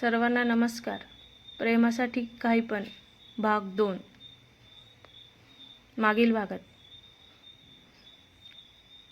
सर्वांना नमस्कार. प्रेमासाठी काही पण. भाग दोन. मागील भागात.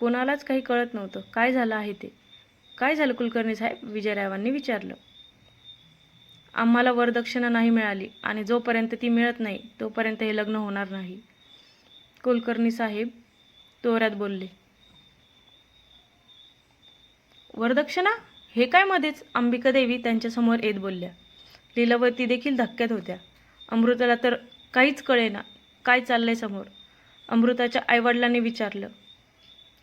कोणालाच काही कळत नव्हतं. काय झालं आहे ते? काय झालं कुलकर्णी साहेब? विजयरावांनी विचारलं. आम्हाला वरदक्षिणा नाही मिळाली आणि जोपर्यंत ती मिळत नाही तोपर्यंत हे लग्न होणार नाही. कुलकर्णी साहेब तोऱ्यात बोलले. वरदक्षिणा हे काय मध्येच? अंबिका देवी त्यांच्यासमोर येत बोलल्या. लीलावती देखील धक्क्यात होत्या. अमृताला तर काहीच कळेना. काय चाललंय समोर? अमृताच्या आईवडिलांनी विचारलं.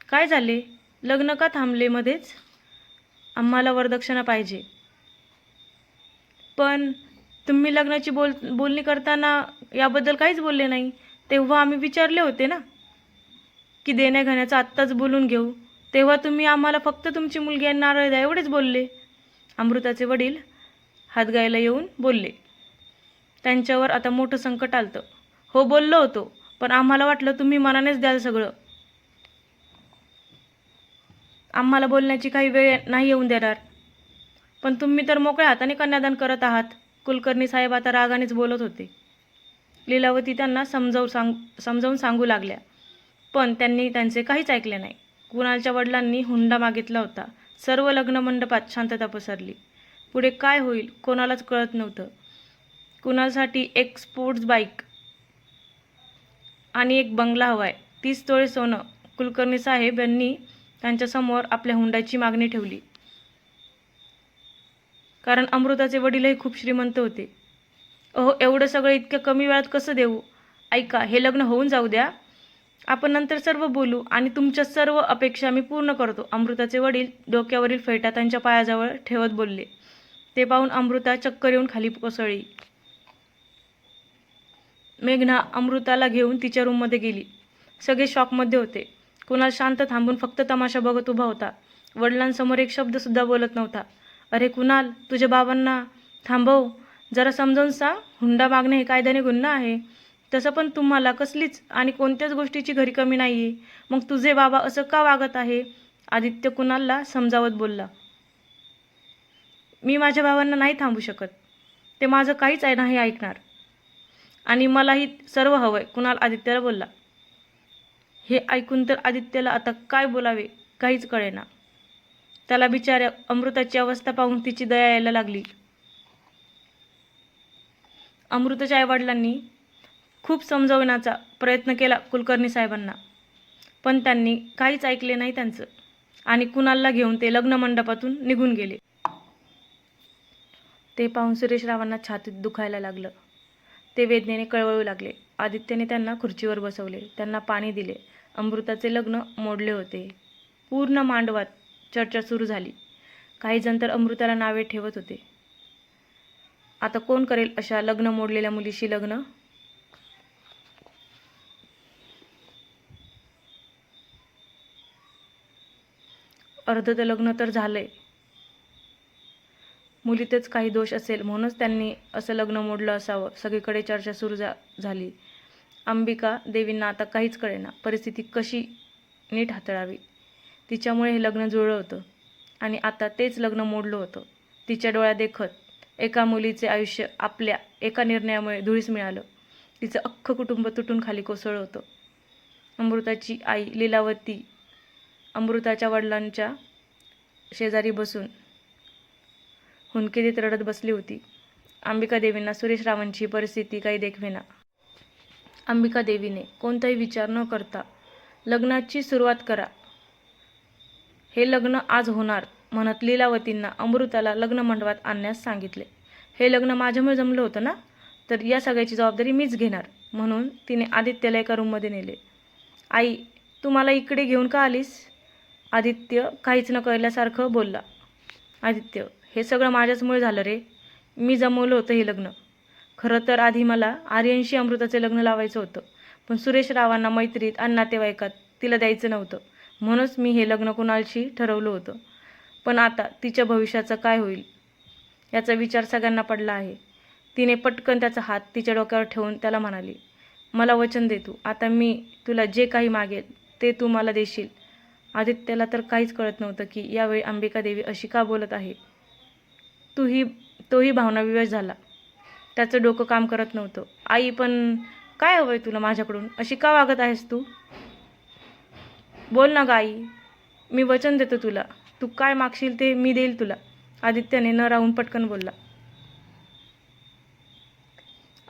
काय झाले? लग्न का थांबले मध्येच? आम्हाला वरदक्षिणा पाहिजे. पण तुम्ही लग्नाची बोल बोलणी करताना याबद्दल काहीच बोलले नाही. तेव्हा आम्ही विचारले होते ना? की देण्याघेण्याचं आत्ताच बोलून घेऊ. तेव्हा तुम्ही आम्हाला फक्त तुमची मुलगी आणि नारळ द्या एवढेच बोलले. अमृताचे वडील हातगायला येऊन बोलले. त्यांच्यावर आता मोठं संकट आलतं. हो बोललो होतो पण आम्हाला वाटलं तुम्ही मनानेच द्याल सगळं. आम्हाला बोलण्याची काही वेळ नाही येऊन देणार. पण तुम्ही तर मोकळ्या हाताने कन्यादान करत आहात. कुलकर्णी साहेब आता रागानेच बोलत होते. लीलावती त्यांना समजावून सांग समजावून सांगू लागल्या. पण त्यांनी त्यांचे काहीच ऐकले नाही. कुणालच्या वडिलांनी हुंडा मागितला होता. सर्व लग्न मंडपात शांतता पसरली. पुढे काय होईल कोणालाच कळत नव्हतं. कुणालसाठी एक स्पोर्ट्स बाईक आणि एक बंगला हवा आहे तीस तोळे सोनं कुलकर्णी साहेब यांनी त्यांच्यासमोर आपल्या हुंड्याची मागणी ठेवली. कारण अमृताचे वडीलही खूप श्रीमंत होते. अहो एवढं सगळं इतक्या कमी वेळात कसं देऊ? ऐका हे लग्न होऊन जाऊ द्या. आपण नंतर सर्व बोलू आणि तुमच्या सर्व अपेक्षा मी पूर्ण करतो. अमृताचे वडील डोक्यावरील फेटा त्यांच्या पायाजवळ ठेवत बोलले. ते पाहून अमृता चक्कर येऊन खाली कोसळली. मेघना अमृताला घेऊन तिच्या रूममध्ये गेली. सगळे शॉकमध्ये होते. कुणाल शांत थांबून फक्त तमाशा बघत उभा होता. वडिलांसमोर एक शब्दसुद्धा बोलत नव्हता. अरे कुणाल तुझ्या बाबांना थांबव. जरा समजावून सांग. हुंडा मागणे हे कायद्याने गुन्हा आहे. तसं पण तुम्हाला कसलीच आणि कोणत्याच गोष्टीची घरी कमी नाही आहे मग तुझे बाबा असं का वागत आहे? आदित्य कुणालला समजावत बोलला. मी माझ्या भावांना नाही थांबू शकत. ते माझं काहीच आहे नाही ऐकणार. आणि मलाही सर्व हवं आहे कुणाल आदित्यला बोलला. हे ऐकून तर आदित्यला आता काय बोलावे काहीच कळेना. त्याला बिचाऱ्या अमृताची अवस्था पाहून तिची दया यायला लागली. अमृताच्या आईवडिलांनी खूप समजवण्याचा प्रयत्न केला कुलकर्णी साहेबांना. पण त्यांनी काहीच ऐकले नाही त्यांचं. आणि कुणालला घेऊन ते लग्न मंडपातून निघून गेले. ते पाहून सुरेश रावांना छातीत दुखायला लागलं. ते वेदनेने कळवळू लागले. आदित्यने त्यांना खुर्चीवर बसवले. त्यांना पाणी दिले. अमृताचे लग्न मोडले होते. पूर्ण मांडवात चर्चा सुरू झाली. काही जण तर अमृताला नावे ठेवत होते. आता कोण करेल अशा लग्न मोडलेल्या मुलीशी लग्न? अर्ध तर लग्न तर झालं आहे मुलीतच काही दोष असेल म्हणूनच त्यांनी असं लग्न मोडलं असावं. सगळीकडे चर्चा सुरू झा झाली. अंबिका देवींना आता काहीच कळेना. परिस्थिती कशी नीट हाताळावी? तिच्यामुळे हे लग्न जुळलं होतं. आणि आता तेच लग्न मोडलं होतं. तिच्या डोळ्या देखत एका मुलीचे आयुष्य आपल्या एका निर्णयामुळे धुळीस मिळालं. तिचं अख्खं कुटुंब तुटून खाली कोसळलं होतं. अमृताची आई लीलावती अमृताच्या वडिलांच्या शेजारी बसून हुंदके देत रडत बसली होती. अंबिका देवींना सुरेश रावांची परिस्थिती काही देखवेना अंबिका देवीने कोणताही विचार न करता लग्नाची सुरुवात करा. हे लग्न आज होणार म्हणत लीलावतींना अमृताला लग्न मंडपात आणण्यास सांगितले. हे लग्न माझ्यामुळे जमलं होतं ना? तर या सगळ्याची जबाबदारी मीच घेणार म्हणून तिने आदित्यला एका रूममध्ये नेले. आई तू मला इकडे घेऊन का आलीस? आदित्य काहीच न कळल्यासारखं बोलला. आदित्य हे सगळं माझ्याचमुळे झालं रे. मी जमवलं होतं हे लग्न. खरं तर आधी मला आर्यनशी अमृताचे लग्न लावायचं होतं. पण सुरेश रावांना मैत्रीत आणि नातेवाईकात तिला द्यायचं नव्हतं. म्हणूनच मी हे लग्न कुणालशी ठरवलं होतं. पण आता तिच्या भविष्याचं काय होईल? याचा विचार सगळ्यांना पडला आहे. तिने पटकन त्याचा हात तिच्या डोक्यावर ठेवून त्याला म्हणाली मला वचन दे तू. आता मी तुला जे काही मागेल ते तू मला देशील. आदित्याला तर काहीच कळत नव्हतं की यावेळी अंबिका देवी अशी का बोलत आहे. तूही तोही भावनाविवश झाला. त्याचं डोकं काम करत नव्हतं. आई पण काय हवंय तुला माझ्याकडून? अशी का वागत आहेस तू? बोल ना ग आई. मी वचन देतो तुला. तू काय मागशील ते मी देईल तुला. आदित्याने न राहून पटकन बोलला.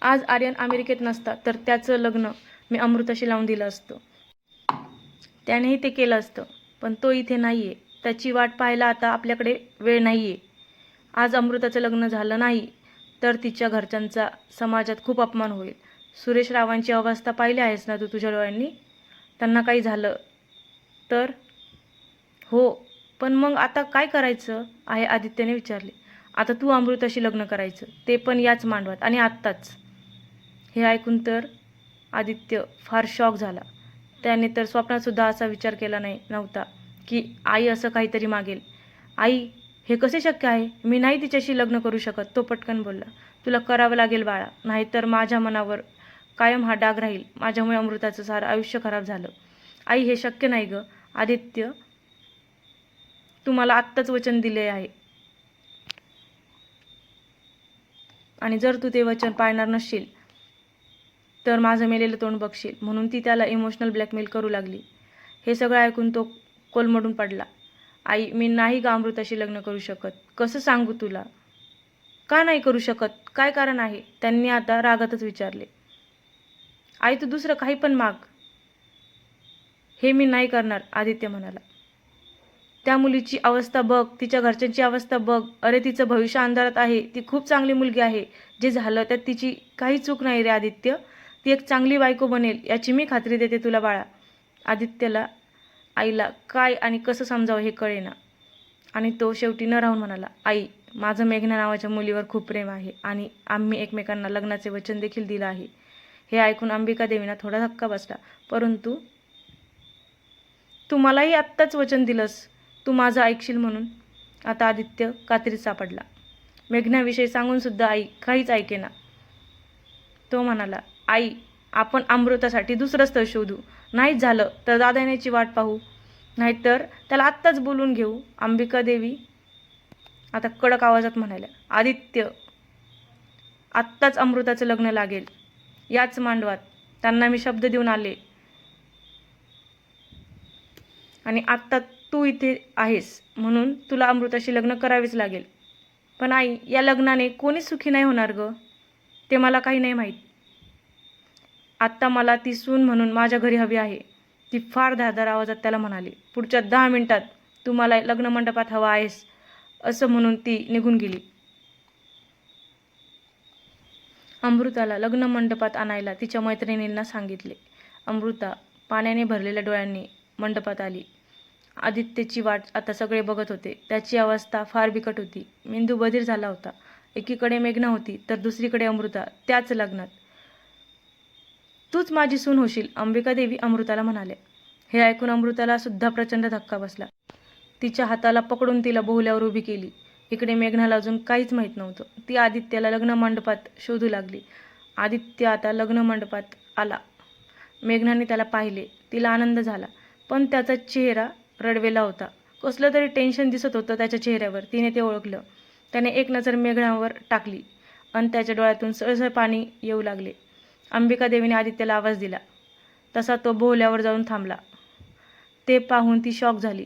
आज आर्यन अमेरिकेत नसता तर त्याचं लग्न मी अमृताशी लावून दिलं असतं. त्यानेही ते केलं असतं. पण तो इथे नाही आहे त्याची वाट पाहायला आता आपल्याकडे वेळ नाही आहे आज अमृताचं लग्न झालं नाही तर तिच्या घरच्यांचा समाजात खूप अपमान होईल. सुरेश रावांची अवस्था पाहिली आहेस ना तू तुझ्या डोळ्यांनी? त्यांना काही झालं तर? हो पण मग आता काय करायचं? आहे आदित्यने विचारले. आता तू अमृताशी लग्न करायचं. ते पण याच मांडवात आणि आत्ताच. हे ऐकून तर आदित्य फार शॉक झाला. त्याने तर स्वप्नातसुद्धा असा विचार केला नाही नव्हता की आई असं काहीतरी मागेल. आई हे कसे शक्य आहे? मी नाही तिच्याशी लग्न करू शकत तो पटकन बोलला. तुला करावं लागेल बाळा नाहीतर माझ्या मनावर कायम हा डाग राहील. माझ्यामुळे अमृताचं सारं आयुष्य खराब झालं. आई हे शक्य नाही गं. आदित्य तू मला आत्ताच वचन दिले आहे. आणि जर तू ते वचन पाळणार नसशील तर माझं मेलेलं तोंड बघशील. म्हणून ती त्याला इमोशनल ब्लॅकमेल करू लागली. हे सगळं ऐकून तो कोलमडून पडला. आई मी नाही का अमृताशी लग्न करू शकत. कसं सांगू तुला? का नाही करू शकत? काय कारण आहे? त्यांनी आता रागातच विचारले. आई तू दुसरं काही पण माग. हे मी नाही करणार आदित्य म्हणाला. त्या मुलीची अवस्था बघ तिच्या घरच्यांची अवस्था बघ. अरे तिचं भविष्य अंधारात आहे. ती खूप चांगली मुलगी आहे. जे झालं त्यात तिची काही चूक नाही रे आदित्य. ती एक चांगली बायको बनेल याची मी खात्री देते तुला बाळा. आदित्यला आईला काय आणि कसं समजावं हे कळेना. आणि तो शेवटी न राहून म्हणाला आई माझं मेघना नावाच्या मुलीवर खूप प्रेम आहे आणि आम्ही एकमेकांना लग्नाचे वचन देखील दिलं आहे. हे ऐकून अंबिका देवीना थोडा धक्का बसला. परंतु तू मलाही आत्ताच वचन दिलंस. तू माझं ऐकशील म्हणून. आता आदित्य कात्रीत सापडला. मेघनाविषयी सांगूनसुद्धा आई काहीच ऐकेना. तो म्हणाला आई आपण अमृतासाठी दुसरं स्थळ शोधू. नाहीच झालं तर दादा येण्याची वाट पाहू. नाहीतर त्याला आत्ताच बोलून घेऊ अंबिका देवी. आता कडक आवाजात म्हणाल्या आदित्य आत्ताच अमृताचं लग्न लागेल. याच मांडवात त्यांना मी शब्द देऊन आले. आणि आत्ता तू इथे आहेस म्हणून तुला अमृताशी लग्न करावेच लागेल. पण आई या लग्नाने कोणीच सुखी नाही होणार गं. ते मला काही नाही माहीत. आत्ता मला ती सून म्हणून माझ्या घरी हवी आहे. ती फार धारदार आवाजात त्याला म्हणाली पुढच्या दहा मिनिटात तू मला लग्न मंडपात हवा आहेस असं म्हणून ती निघून गेली. अमृताला लग्न मंडपात आणायला तिच्या मैत्रिणींना सांगितले. अमृता पाण्याने भरलेल्या डोळ्यांनी मंडपात आली. आदित्यची वाट आता सगळे बघत होते. त्याची अवस्था फार बिकट होती. मेंदू बधीर झाला होता. एकीकडे मेघना होती तर दुसरीकडे अमृता त्याच लग्नात. तूच माझी सून होशील अंबिका देवी अमृताला म्हणाले. हे ऐकून अमृताला सुद्धा प्रचंड धक्का बसला. तिच्या हाताला पकडून तिला बोहल्यावर उभी केली. इकडे मेघनाला अजून काहीच माहीत नव्हतं. ती आदित्याला लग्न मंडपात शोधू लागली. आदित्य आता लग्न मंडपात आला. मेघनाने त्याला पाहिले. तिला आनंद झाला. पण त्याचा चेहरा रडवेला होता. कसलं तरी टेन्शन दिसत होतं त्याच्या चेहऱ्यावर. तिने ते ओळखलं. त्याने एक नजर मेघनावर टाकली. आणि त्याच्या डोळ्यातून सळसळ पाणी येऊ लागले. अंबिका देवीने आदित्यला आवाज दिला. तसा तो बोहल्यावर जाऊन थांबला. ते पाहून ती शॉक झाली.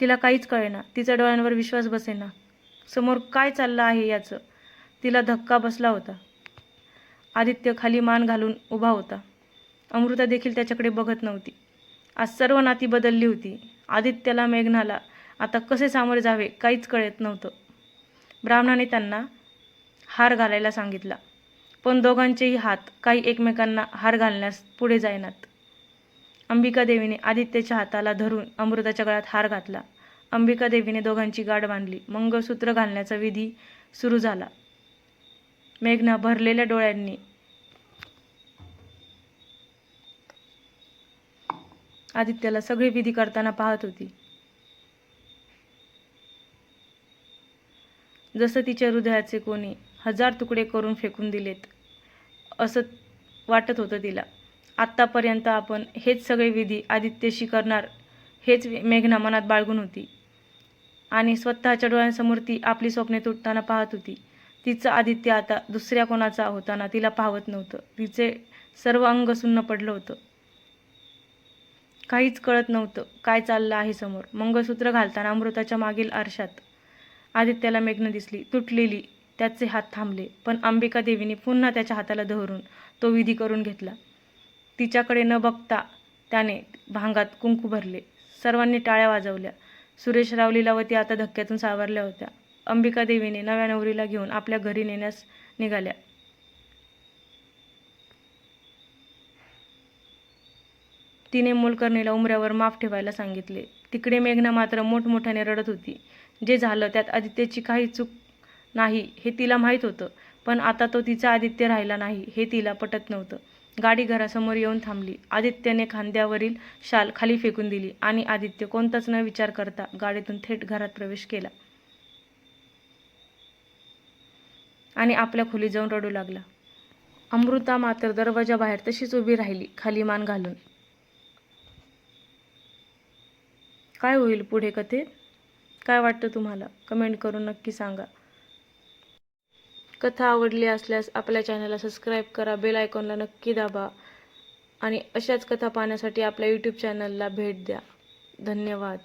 तिला काहीच कळेना. तिच्या डोळ्यांवर विश्वास बसेना. समोर काय चाललं आहे याचं? तिला धक्का बसला होता. आदित्य खाली मान घालून उभा होता. अमृता देखील त्याच्याकडे बघत नव्हती. आज सर्व नाती बदलली होती. आदित्यला मेघनाला आता कसे सामोरे जावे काहीच कळत नव्हतं. ब्राह्मणाने त्यांना हार घालायला सांगितला. पण दोघांचेही हात काही एकमेकांना हार घालण्यास पुढे जायनात अंबिका देवीने आदित्यच्या हाताला धरून अमृताच्या गळ्यात हार घातला. अंबिका देवीने दोघांची गाठ बांधली. मंगळसूत्र घालण्याचा विधी सुरू झाला. मेघना भरलेल्या डोळ्यांनी आदित्यला सगळी विधी करताना पाहत होती. जसं तिच्या हृदयाचे कोणी हजार तुकडे करून फेकून दिलेत असं वाटत होतं तिला. आत्तापर्यंत आपण हेच सगळे विधी आदित्यशी करणार हेच मेघना मनात बाळगून होती. आणि स्वतःच्या डोळ्यांसमोर ती आपली स्वप्ने तुटताना पाहत होती. तिचं आदित्य आता दुसऱ्या कोणाचा होताना तिला पाहत नव्हतं. तिचे सर्व अंग सुन्न पडलं होतं. काहीच कळत नव्हतं काय चाललं आहे समोर. मंगळसूत्र घालताना अमृताच्या मागील आरशात आदित्याला मेघनं दिसली तुटलेली त्याचे हात थांबले. पण अंबिका देवीने पुन्हा त्याच्या हाताला धरून तो विधी करून घेतला. तिच्याकडे न बघता त्याने भांगात कुंकू भरले. सर्वांनी टाळ्या वाजवल्या. सुरेश व लीलावती आता धक्क्यातून सावरल्या होत्या. अंबिका देवीने नव्या नवरीला घेऊन आपल्या घरी नेण्यास निघाल्या. तिने मोलकर्णीला उमऱ्यावर माफ ठेवायला सांगितले. तिकडे मेघना मात्र मोठमोठ्याने रडत होती. जे झालं त्यात आदित्यची काही चूक नाही हे तिला माहीत होतं. पण आता तो तिचा आदित्य राहिला नाही हे तिला पटत नव्हतं. गाडी घरासमोर येऊन थांबली. आदित्यने खांद्यावरील शाल खाली फेकून दिली आणि आदित्य कोणताच न विचार करता गाडीतून थेट घरात प्रवेश केला. आणि आपल्या खोलीत जाऊन रडू लागला. अमृता मात्र दरवाजाबाहेर तशीच उभी राहिली खाली मान घालून. काय होईल पुढे कथेत काय वाटतं तुम्हाला? कमेंट करून नक्की सांगा. कथा आवडली असल्यास आपल्या चॅनलला सबस्क्राईब करा बेल आयकॉनला नक्की दाबा आणि अशाच कथा पाहण्यासाठी आपल्या यूट्यूब चॅनलला भेट द्या. धन्यवाद.